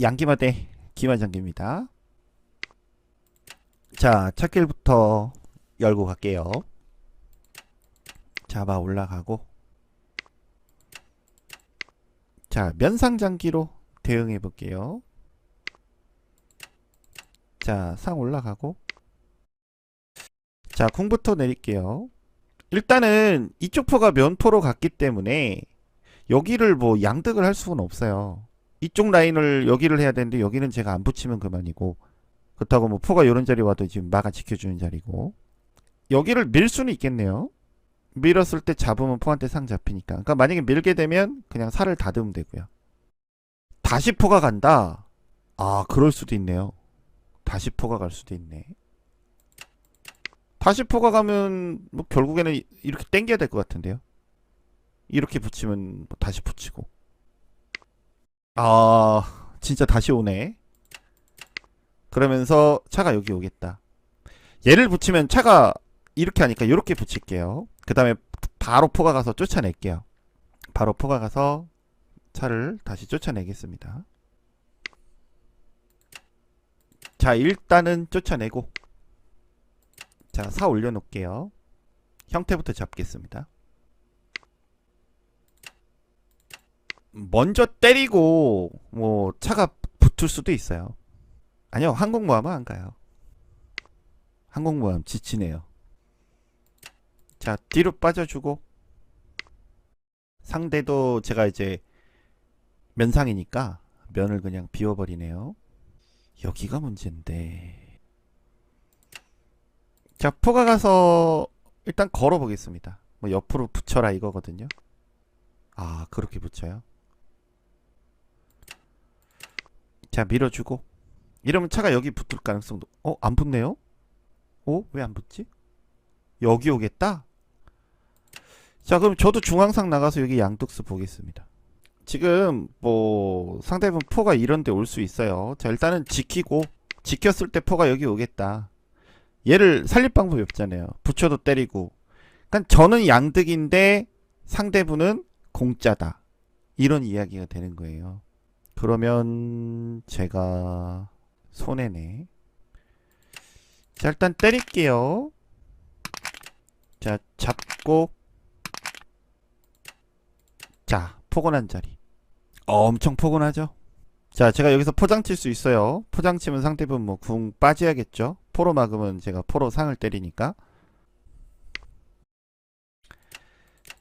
양기마대 김한장기입니다. 자, 찾길부터 열고 갈게요. 잡아 올라가고 자, 면상장기로 대응해 볼게요. 자, 상 올라가고 자, 궁부터 내릴게요. 일단은 이쪽 포가 면포로 갔기 때문에 여기를 뭐 양득을 할 수는 없어요. 이쪽 라인을 여기를 해야 되는데 여기는 제가 안 붙이면 그만이고 그렇다고 뭐 포가 요런 자리 와도 지금 마가 지켜주는 자리고 여기를 밀 수는 있겠네요. 밀었을 때 잡으면 포한테 상 잡히니까. 그러니까 만약에 밀게 되면 그냥 살을 다듬으면 되고요. 다시 포가 간다. 아, 그럴 수도 있네요. 다시 포가 갈 수도 있네. 다시 포가 가면 뭐 결국에는 이- 이렇게 당겨야 될 것 같은데요. 이렇게 붙이면 뭐 다시 붙이고. 아, 진짜 다시 오네. 그러면서 차가 여기 오겠다. 얘를 붙이면 차가 이렇게 하니까 이렇게 붙일게요. 그 다음에 바로 포가 가서 쫓아낼게요. 바로 포가 가서 차를 다시 쫓아내겠습니다. 자, 일단은 쫓아내고 자, 사 올려놓을게요. 형태부터 잡겠습니다. 먼저 때리고 뭐 차가 붙을 수도 있어요. 아니요, 항공모함은 안 가요. 항공모함 지치네요. 자, 뒤로 빠져주고 상대도 제가 이제 면상이니까 면을 그냥 비워버리네요. 여기가 문제인데. 자, 포가 가서 일단 걸어보겠습니다. 뭐 옆으로 붙여라 이거거든요. 아, 그렇게 붙여요. 자, 밀어주고. 이러면 차가 여기 붙을 가능성도, 어, 안 붙네요? 어, 왜 안 붙지? 여기 오겠다? 자, 그럼 저도 중앙상 나가서 여기 양뚝스 보겠습니다. 지금, 뭐, 상대분 포가 이런 데 올 수 있어요. 자, 일단은 지키고, 지켰을 때 포가 여기 오겠다. 얘를 살릴 방법이 없잖아요. 붙여도 때리고. 그러니까 저는 양득인데 상대분은 공짜다. 이런 이야기가 되는 거예요. 그러면 제가 손해네. 자, 일단 때릴게요. 자, 잡고 자, 포근한 자리. 엄청 포근하죠? 자, 제가 여기서 포장 칠 수 있어요. 포장 치면 상대분 뭐 궁 빠져야겠죠? 포로 막으면 제가 포로 상을 때리니까.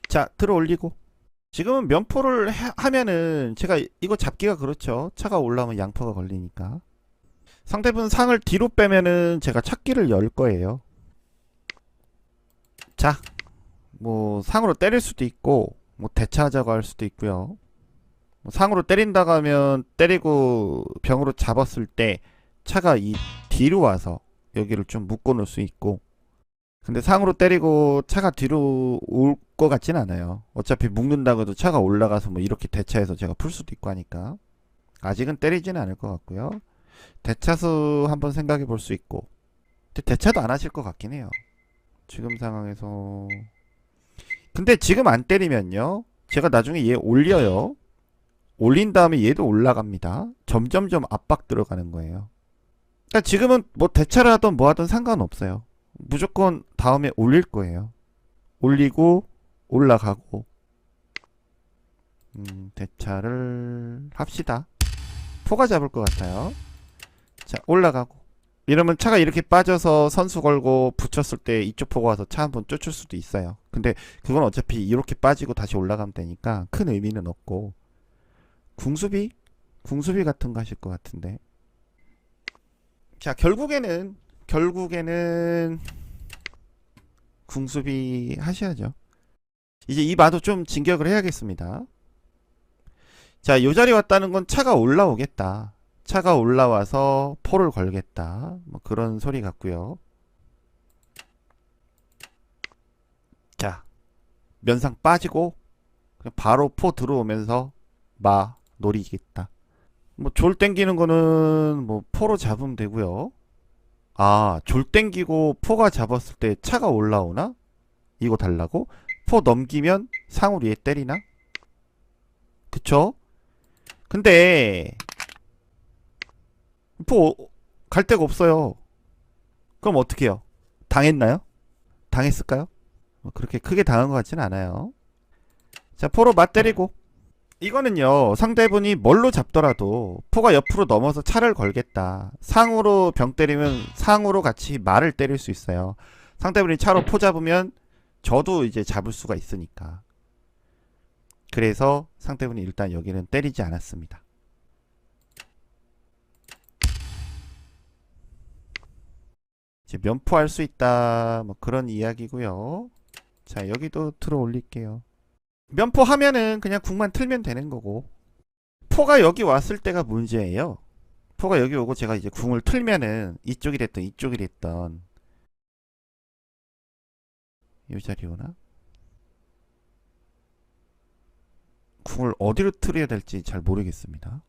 자, 들어 올리고. 지금은 면포를 해- 하면은 제가 이거 잡기가 그렇죠. 차가 올라오면 양포가 걸리니까. 상대분 상을 뒤로 빼면은 제가 찾기를 열 거예요. 자, 뭐 상으로 때릴 수도 있고 뭐 대차하자고 할 수도 있고요. 뭐 상으로 때린다고 하면 때리고 병으로 잡았을 때 차가 이 뒤로 와서 여기를 좀 묶어 놓을 수 있고 근데 상으로 때리고 차가 뒤로 올 것 같진 않아요. 어차피 묶는다고 해도 차가 올라가서 뭐 이렇게 대차해서 제가 풀 수도 있고 하니까. 아직은 때리지는 않을 것 같고요. 대차수 한번 생각해 볼 수 있고. 대차도 안 하실 것 같긴 해요. 지금 상황에서. 근데 지금 안 때리면요. 제가 나중에 얘 올려요. 올린 다음에 얘도 올라갑니다. 점점점 압박 들어가는 거예요. 그러니까 지금은 뭐 대차를 하든 뭐 하든 상관없어요 무조건 다음에 올릴 거예요. 올리고 올라가고. 음, 대차를 합시다. 포가 잡을 것 같아요. 자 올라가고. 이러면 차가 이렇게 빠져서 선수 걸고 붙였을 때 이쪽 포가 와서 차 한 번 쫓을 수도 있어요. 근데 그건 어차피 이렇게 빠지고 다시 올라가면 되니까 큰 의미는 없고. 궁수비? 궁수비 같은 거 하실 것 같은데. 자 결국에는 결국에는 궁수비 하셔야죠. 이제 이 마도 좀 진격을 해야겠습니다. 자, 요 자리 왔다는 건 차가 올라오겠다. 차가 올라와서 포를 걸겠다. 뭐 그런 소리 같고요. 자, 면상 빠지고 바로 포 들어오면서 마 노리겠다. 뭐 졸 땡기는 거는 뭐 포로 잡으면 되고요. 아, 졸 땡기고 포가 잡았을 때 차가 올라오나? 이거 달라고? 포 넘기면 얘 때리나? 그쵸? 근데 포 갈 데가 없어요. 그럼 어떻게 해요? 당했나요? 당했을까요? 뭐 그렇게 크게 당한 것 같지는 않아요. 자, 포로 맞 때리고. 이거는요, 상대분이 뭘로 잡더라도 포가 옆으로 넘어서 차를 걸겠다. 상으로 병 때리면 상으로 같이 말을 때릴 수 있어요. 상대분이 차로 포 잡으면 저도 이제 잡을 수가 있으니까. 그래서 상대분이 일단 여기는 때리지 않았습니다. 이제 면포할 수 있다 뭐 그런 이야기고요. 자 여기도 들어 올릴게요. 면포 하면은 그냥 국만 틀면 되는 거고 포가 여기 왔을 때가 문제예요. 포가 여기 오고 제가 이제 궁을 틀면은 이쪽이 됐던 이쪽이 됐던 이 자리 오나? 궁을 어디로 틀어야 될지 잘 모르겠습니다.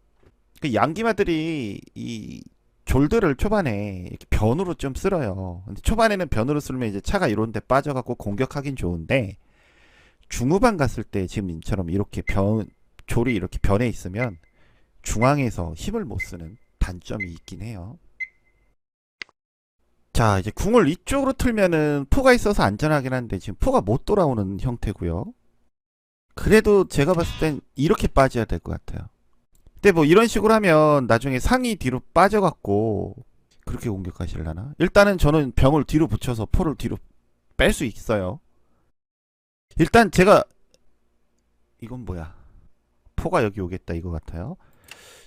그 양기마들이 이 졸들을 초반에 이렇게 변으로 좀 쓸어요. 근데 초반에는 변으로 쓰면 이제 차가 이런 데 빠져갖고 공격하긴 좋은데 중후반 갔을 때 지금처럼 이렇게 변 졸이 이렇게 변해 있으면 중앙에서 힘을 못 쓰는 단점이 있긴 해요. 자 이제 궁을 이쪽으로 틀면은 포가 있어서 안전하긴 한데 지금 포가 못 돌아오는 형태고요. 그래도 제가 봤을 땐 이렇게 빠져야 될 것 같아요. 근데 뭐 이런 식으로 하면 나중에 상이 뒤로 빠져갖고 그렇게 공격하실라나? 일단은 저는 병을 뒤로 붙여서 포를 뒤로 뺄 수 있어요. 일단 제가 이건 뭐야? 포가 여기 오겠다 이거 같아요.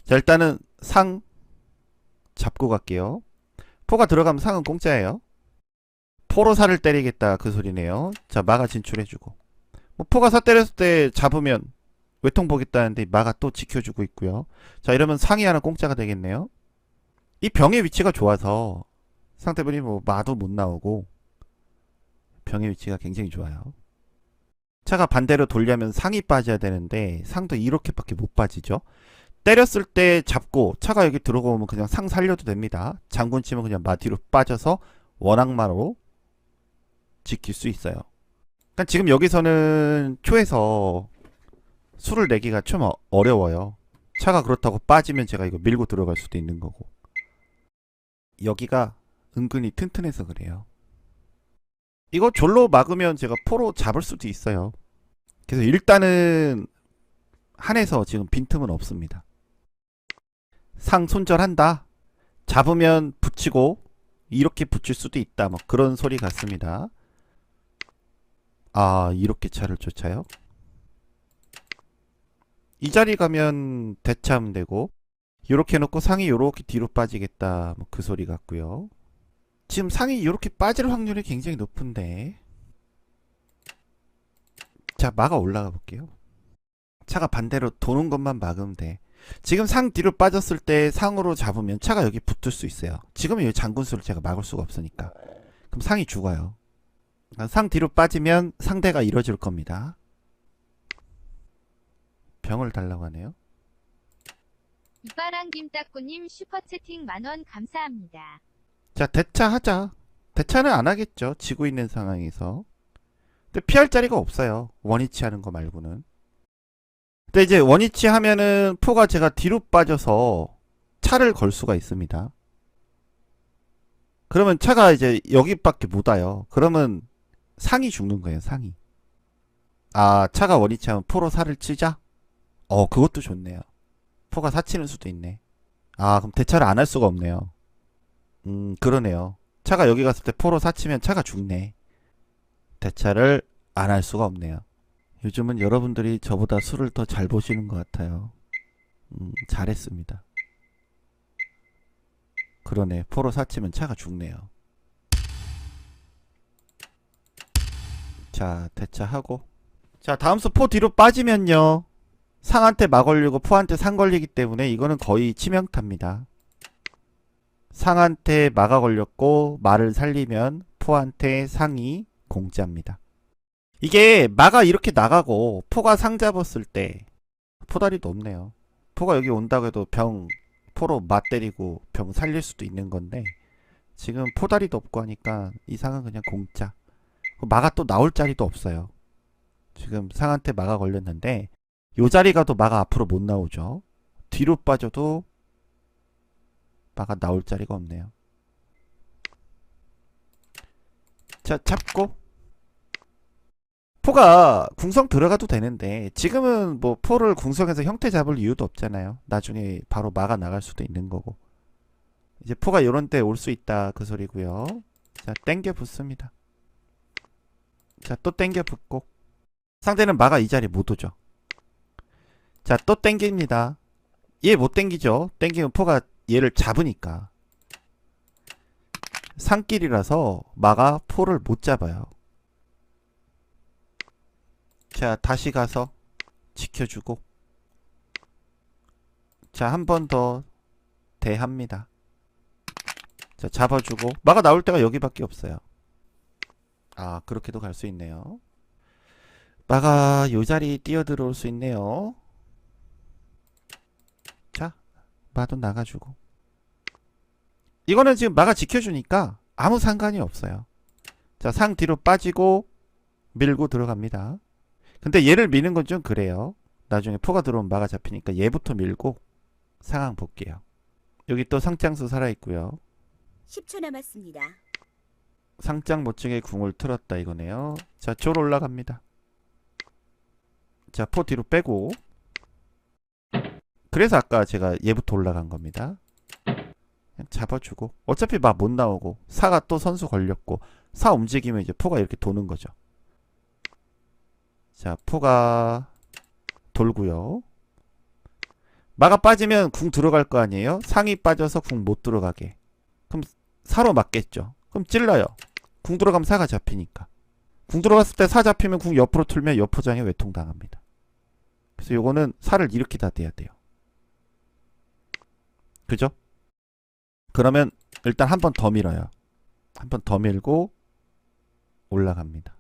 자 일단은 상 잡고 갈게요. 포가 들어가면 상은 공짜예요. 포로 살을 때리겠다 그 소리네요. 자 마가 진출해주고 뭐 포가 사 때렸을 때 잡으면 외통 보겠다는데 마가 또 지켜주고 있고요. 자 이러면 상이 하나 공짜가 되겠네요. 이 병의 위치가 좋아서 상대분이 뭐 마도 못 나오고 병의 위치가 굉장히 좋아요. 차가 반대로 돌려면 상이 빠져야 되는데 상도 이렇게밖에 못 빠지죠. 때렸을 때 잡고 차가 여기 들어오면 그냥 상 살려도 됩니다. 장군 치면 그냥 마 뒤로 빠져서 원악마로 지킬 수 있어요. 그러니까 지금 여기서는 초에서 수를 내기가 좀 어- 어려워요. 차가 그렇다고 빠지면 제가 이거 밀고 들어갈 수도 있는 거고. 여기가 은근히 튼튼해서 그래요. 이거 졸로 막으면 제가 포로 잡을 수도 있어요. 그래서 일단은 한에서 지금 빈틈은 없습니다. 상 손절한다. 잡으면 붙이고 이렇게 붙일 수도 있다. 뭐 그런 소리 같습니다. 아 이렇게 차를 쫓아요? 이 자리 가면 대차하면 되고 요렇게 해놓고 상이 요렇게 뒤로 빠지겠다 뭐 그 소리 같고요 지금 상이 요렇게 빠질 확률이 굉장히 높은데. 자 막아 올라가 볼게요. 차가 반대로 도는 것만 막으면 돼. 지금 상 뒤로 빠졌을 때 상으로 잡으면 차가 여기 붙을 수 있어요. 지금은 여기 장군수를 제가 막을 수가 없으니까. 그럼 상이 죽어요. 상 뒤로 빠지면 상대가 이뤄질 겁니다. 병을 달라고 하네요. 이빠랑 김따꾸님 슈퍼채팅 만원 감사합니다. 자, 대차하자. 대차는 안 하겠죠. 지고 있는 상황에서. 근데 피할 자리가 없어요. 원위치 하는 거 말고는. 근데 이제 원위치 하면은 포가 제가 뒤로 빠져서 차를 걸 수가 있습니다. 그러면 차가 이제 여기밖에 못 와요. 그러면 상이 죽는 거예요, 상이. 아, 차가 원위치 하면 포로 살을 치자? 어, 그것도 좋네요. 포가 사치는 수도 있네. 아, 그럼 대차를 안 할 수가 없네요. 음, 그러네요. 차가 여기 갔을 때 포로 사치면 차가 죽네. 대차를 안 할 수가 없네요. 요즘은 여러분들이 저보다 술을 더 잘 보시는 것 같아요. 음, 잘했습니다. 그러네. 포로 사치면 차가 죽네요. 자, 대차하고. 자, 다음 수 포 뒤로 빠지면요. 상한테 막 걸리고 포한테 상 걸리기 때문에 이거는 거의 치명타입니다. 상한테 막아 걸렸고 말을 살리면 포한테 상이 공짜입니다. 이게 마가 이렇게 나가고 포가 상 잡았을 때 포다리도 없네요. 포가 여기 온다고 해도 병 포로 맞 때리고 병 살릴 수도 있는 건데 지금 포다리도 없고 하니까 이 상은 그냥 공짜. 마가 또 나올 자리도 없어요. 지금 상한테 마가 걸렸는데 요 자리 가도 마가 앞으로 못 나오죠. 뒤로 빠져도 마가 나올 자리가 없네요. 자, 잡고. 포가 궁성 들어가도 되는데 지금은 뭐 포를 궁성에서 형태 잡을 이유도 없잖아요. 나중에 바로 마가 나갈 수도 있는 거고. 이제 포가 요런 때 올 수 있다 그 소리고요. 자, 땡겨 붙습니다. 자, 또 땡겨 붙고. 상대는 마가 이 자리에 못 오죠. 자, 또 땡깁니다. 얘 못 땡기죠. 땡기면 포가 얘를 잡으니까. 산길이라서 마가 포를 못 잡아요. 자, 다시 가서 지켜주고. 자, 한 번 더 대합니다. 자, 잡아주고. 마가 나올 때가 여기밖에 없어요. 아, 그렇게도 갈 수 있네요. 마가 요 자리 뛰어들어올 수 있네요. 자, 마도 나가주고. 이거는 지금 마가 지켜주니까 아무 상관이 없어요. 자, 상 뒤로 빠지고 밀고 들어갑니다. 근데 얘를 미는 건 좀 그래요. 나중에 포가 들어오면 마가 잡히니까 얘부터 밀고 상황 볼게요. 여기 또 상장수 살아있고요. 10초 남았습니다. 상장 모층에 궁을 틀었다 이거네요. 자, 졸 올라갑니다. 자, 포 뒤로 빼고. 그래서 아까 제가 얘부터 올라간 겁니다. 잡아주고. 어차피 막 못 나오고. 사가 또 선수 걸렸고. 사 움직이면 이제 포가 이렇게 도는 거죠. 자, 포가 돌고요. 마가 빠지면 궁 들어갈 거 아니에요? 상이 빠져서 궁 못 들어가게. 그럼 사로 맞겠죠. 그럼 찔러요. 궁 들어가면 사가 잡히니까. 궁 들어갔을 때 사 잡히면 궁 옆으로 틀면 옆포장에 외통 당합니다. 그래서 요거는 사를 이렇게 다 대야 돼요. 그죠? 그러면 일단 한 번 더 밀어요. 한 번 더 밀고 올라갑니다.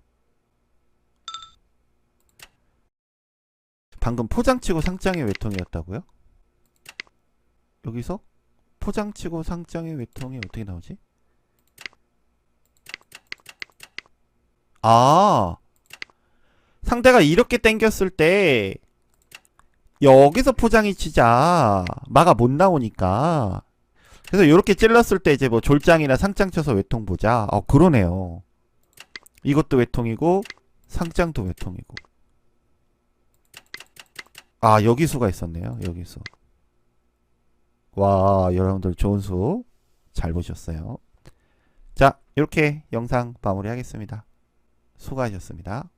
방금 포장치고 상장의 외통이었다고요? 여기서 포장치고 상장의 외통이 어떻게 나오지? 아, 상대가 이렇게 땡겼을 때 여기서 포장이 치자 마가 못 나오니까 그래서 이렇게 찔렀을 때 이제 뭐 졸장이나 상장 쳐서 외통 보자. 어 그러네요. 이것도 외통이고 상장도 외통이고. 아 여기 수가 있었네요. 여기 수. 와 여러분들 좋은 수 잘 보셨어요. 자 이렇게 영상 마무리하겠습니다. 수고하셨습니다.